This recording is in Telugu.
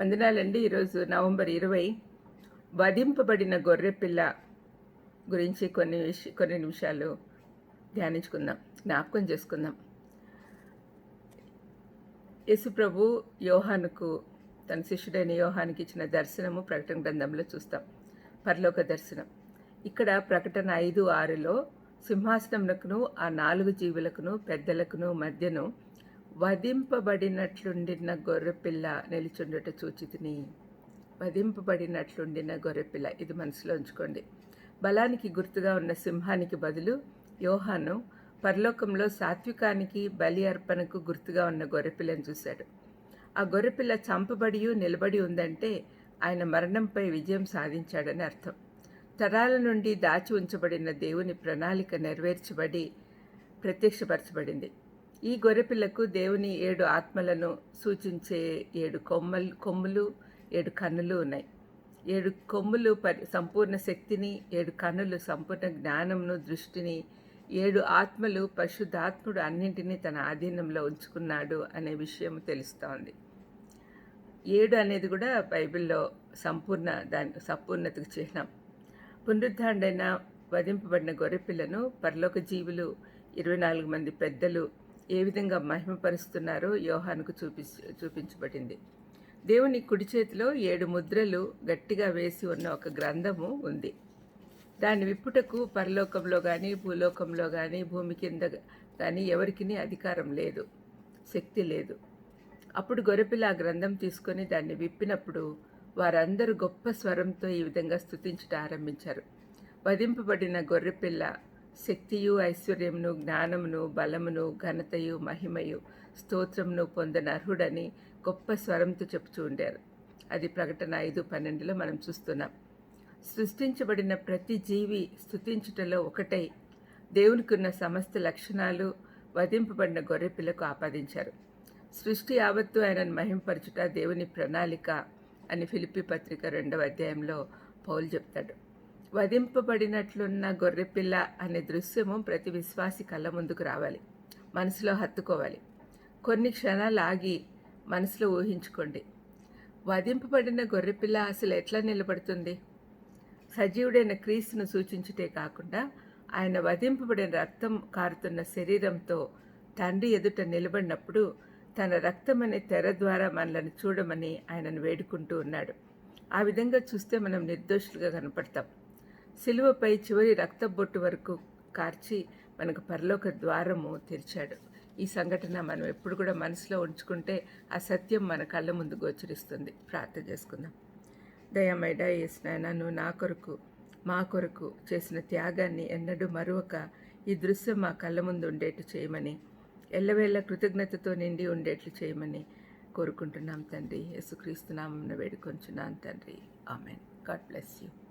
వందనాలండి ఈరోజు నవంబర్ ఇరవై. వధింపబడిన గొర్రెపిల్ల గురించి కొన్ని విష కొన్ని నిమిషాలు ధ్యానించుకుందాం జ్ఞాపకం చేసుకుందాం. యేసుప్రభు యోహానుకు తన శిష్యుడైన యోహానికి ఇచ్చిన దర్శనము ప్రకటన గ్రంథంలో చూస్తాం. పరలోక దర్శనం. ఇక్కడ ప్రకటన ఐదు ఆరులో సింహాసనమునకును ఆ నాలుగు జీవులకును పెద్దలకును మధ్యను వధింపబడినట్లుండిన గొర్రెపిల్ల నిలిచుండుట చూచితిని. వధింపబడినట్లుండిన గొర్రెపిల్ల ఇది మనసులో ఉంచుకోండి. బలానికి గుర్తుగా ఉన్న సింహానికి బదులు యోహాను పరలోకంలో సాత్వికానికి బలి అర్పణకు గుర్తుగా ఉన్న గొర్రెపిల్లని చూశాడు. ఆ గొర్రెపిల్ల చంపబడి నిలబడి ఉందంటే ఆయన మరణంపై విజయం సాధించాడని అర్థం. తరాల నుండి దాచి ఉంచబడిన దేవుని ప్రణాళిక నెరవేర్చబడి ప్రత్యక్షపరచబడింది. ఈ గొర్రెపిల్లకు దేవుని ఏడు ఆత్మలను సూచించే ఏడు కొమ్మలు కొమ్ములు ఏడు కన్నులు ఉన్నాయి. ఏడు కొమ్ములు పరి సంపూర్ణ శక్తిని ఏడు కన్నులు సంపూర్ణ జ్ఞానంను దృష్టిని ఏడు ఆత్మలు పరిశుద్ధాత్ముడు అన్నింటినీ తన ఆధీనంలో ఉంచుకున్నాడు అనే విషయం తెలుస్తోంది. ఏడు అనేది కూడా బైబిల్లో సంపూర్ణ దాని సంపూర్ణతకు చిహ్నం. పునరుద్ధాండైన వధింపబడిన గొర్రెపిల్లను పరలోక జీవులు ఇరవై నాలుగు మంది పెద్దలు ఏ విధంగా మహిమపరుస్తున్నారో యోహానుకు చూపి చూపించబడింది. దేవుని కుడి చేతిలో ఏడు ముద్రలు గట్టిగా వేసి ఉన్న ఒక గ్రంథము ఉంది. దాని విప్పుటకు పరలోకంలో కానీ భూలోకంలో కానీ భూమి కింద కానీ ఎవరికి అధికారం లేదు శక్తి లేదు. అప్పుడు గొరపిల ఆ గ్రంథం తీసుకొని దాన్ని విప్పినప్పుడు వారందరూ గొప్ప స్వరంతో ఈ విధంగా స్థుతించట ఆరంభించారు. వధింపబడిన గొర్రెపిల్ల శక్తియు ఐశ్వర్యమును జ్ఞానమును బలమును ఘనతయు మహిమయు స్తోత్రమును పొందిన అర్హుడని గొప్ప స్వరంతో చెప్తూ ఉండారు. అది ప్రకటన ఐదు పన్నెండులో మనం చూస్తున్నాం. సృష్టించబడిన ప్రతి జీవి స్థుతించుటలో ఒకటై దేవునికి ఉన్న సమస్త లక్షణాలు వధింపబడిన గొర్రెపిల్లకు ఆపాదించారు. సృష్టి యావత్తు ఆయనను మహింపరచుట దేవుని ప్రణాళిక అని ఫిలిపి పత్రిక రెండవ అధ్యాయంలో పౌలు చెప్తాడు. వధింపబడినట్లున్న గొర్రెపిల్ల అనే దృశ్యము ప్రతి విశ్వాసి కళ్ళ ముందుకు రావాలి. మనసులో హత్తుకోవాలి. కొన్ని క్షణాలు ఆగి మనసులో ఊహించుకోండి. వధింపబడిన గొర్రెపిల్ల అసలు ఎట్లా నిలబడుతుంది? సజీవుడైన క్రీస్తును సూచించుటే కాకుండా ఆయన వధింపబడిన రక్తం కారుతున్న శరీరంతో తండ్రి ఎదుట నిలబడినప్పుడు తన రక్తం అనే తెర ద్వారా మనల్ని చూడమని ఆయనను వేడుకుంటూ ఉన్నాడు. ఆ విధంగా చూస్తే మనం నిర్దోషులుగా కనపడతాం. సిలువపై చివరి రక్తబొట్టు వరకు కార్చి మనకు పరలోక ద్వారము తెరిచాడు. ఈ సంఘటన మనం ఎప్పుడు కూడా మనసులో ఉంచుకుంటే ఆ సత్యం మన కళ్ళ ముందు గోచరిస్తుంది. ప్రార్థన చేసుకుందాం. దయమైడ ఏసినాయన నువ్వు నా కొరకు మా కొరకు చేసిన త్యాగాన్ని ఎన్నడూ మరొక ఈ దృశ్యం మా కళ్ళ ముందు ఉండేట్టు చేయమని ఎల్లవేళ కృతజ్ఞతతో నిండి ఉండేట్లు చేయమని కోరుకుంటున్నాం తండ్రి. యేసుక్రీస్తు వేడుకొంచున్నాం వేడుకొంచున్నాను తండ్రి. ఆమెన్. God bless you.